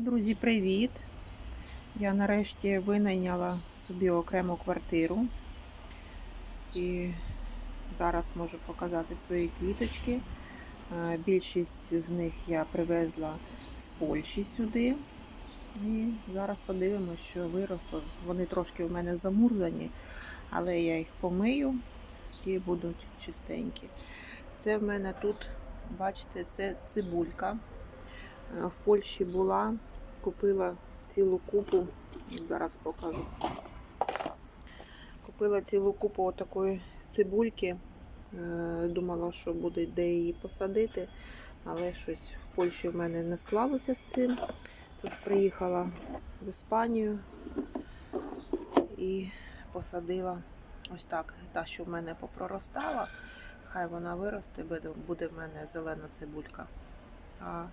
Друзі, привіт! Я нарешті винайняла собі окрему квартиру і зараз можу показати свої квіточки. Е, Більшість з них я привезла з Польщі сюди. І зараз подивимося, що виросло. Вони трошки в мене замурзані, але я їх помию і будуть чистенькі. Це в мене тут, бачите, це цибулька. Е, В Польщі була, купила цілу купу, зараз покажу. Купила цілу купу отакої цибульки. Е, Думала, що буде де її посадити, але щось в Польщі в мене не склалося з цим. Тут приїхала в Іспанію і посадила ось так. Та, що в мене попроростала, хай вона виросте, буде- в мене зелена цибулька. А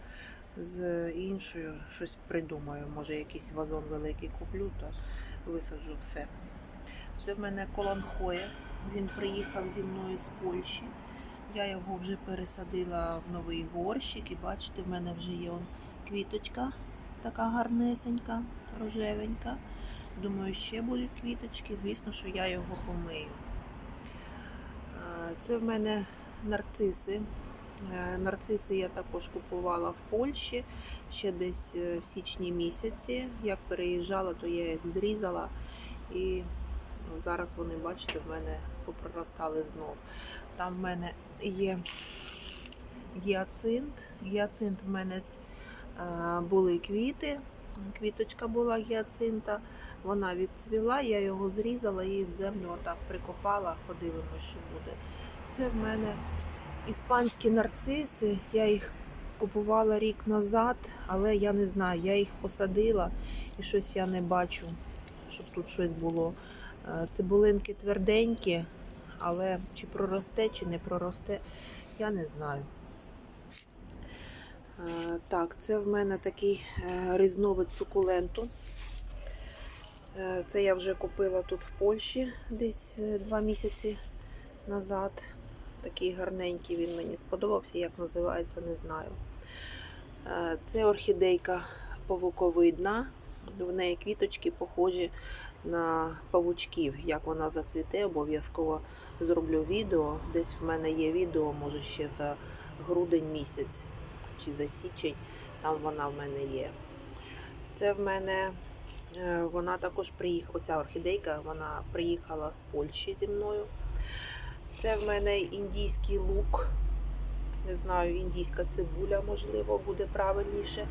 з іншою щось придумаю. Може, якийсь вазон великий куплю, то висаджу все. Це в мене колонхоє. Він приїхав зі мною з Польщі. Я його вже пересадила в новий горщик, і бачите, в мене вже є он квіточка така гарнесенька, рожевенька. Думаю, ще будуть квіточки. Звісно, що я його помию. Е, Це в мене нарциси. Е, Нарциси я також купувала в Польщі ще десь е, в січні місяці. Як переїжджала, то я їх зрізала і зараз вони, бачите, в мене попроростали знов. Там в мене є гіацинт. Гіацинт в мене е, були квіти. Квіточка була гіацинта, вона відцвіла, я його зрізала і в землю отак прикопала, подивимося, що буде. Це в мене іспанські нарциси. Я їх купувала рік назад, але я не знаю, я їх посадила і щось я не бачу, щоб тут щось було. Е, Цибулинки тверденькі, але чи проросте, чи не проросте, я не знаю. Е, Так, це в мене такий е, різновид сукуленту. Це я вже купила тут в Польщі десь два місяці назад. Такий гарненький він мені сподобався, як називається, не знаю. Е, Це орхідейка павуковидна. В неї квіточки похожі на павучків. Як вона зацвіте, обов'язково зроблю відео. Десь в мене є відео, може ще за грудень місяць чи за січень. Там вона в мене є. Це в мене е, вона також приїхала. Оця орхідейка, вона приїхала з Польщі зі мною. Це в мене індійський лук. Не знаю, індійська цибуля, можливо, буде правильніше.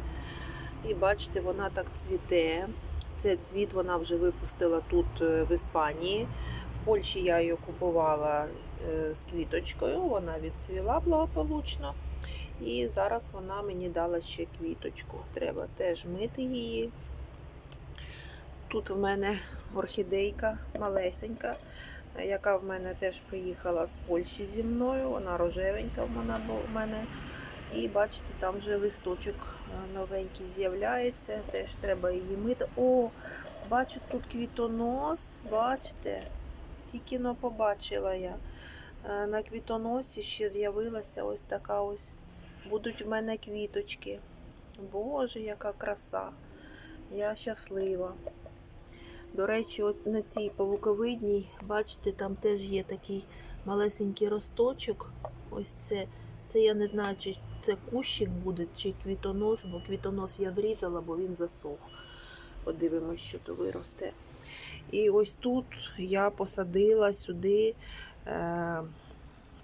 І бачите, вона так цвіте. Це цвіт вона вже випустила тут е, в Іспанії. В Польщі я її купувала е, з квіточкою, вона відцвіла благополучно. І зараз вона мені дала ще квіточку. Треба теж мити її. Тут в мене орхідейка малесенька, яка в мене теж приїхала з Польщі зі мною. Вона рожевенька в мене. І бачите, там вже листочок е, новенький з'являється. Теж треба її мити. О, бачу тут квітонос. Бачите? Тільки но побачила я. Е, На квітоносі ще з'явилася ось така ось. Будуть в мене квіточки. Боже, яка краса. Я щаслива. До речі, от на цій павуковидній, бачите, там теж є такий малесенький росточок. Ось це. Це я не знаю, чи це кущик буде, чи квітонос, бо квітонос я зрізала, бо він засох. Подивимось, що то виросте. І ось тут я посадила сюди е,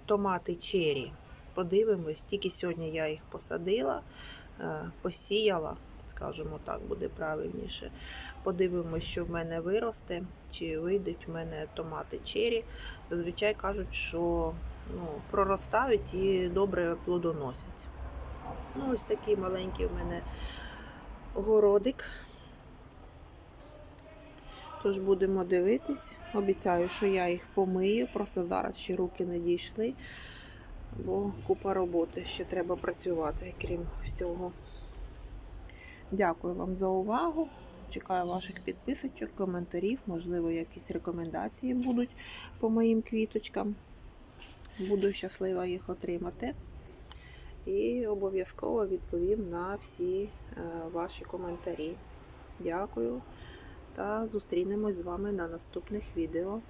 томати чері. Подивимось, тільки сьогодні я їх посадила, е, посіяла, скажімо так, буде правильніше. Подивимось, що в мене виросте, чи вийдуть в мене томати чері. Зазвичай кажуть, що ну, проростають і добре плодоносять. Ну, ось такий маленький в мене городик. Тож будемо дивитись. Обіцяю, що я їх помию, просто зараз ще руки не дійшли, бо купа роботи ще треба працювати, крім всього. Дякую вам за увагу. Чекаю ваших підписочок, коментарів, можливо, якісь рекомендації будуть по моїм квіточкам. Буду щаслива їх отримати. і обов'язково відповім на всі е, ваші коментарі. Дякую та зустрінемось з вами на наступних відео.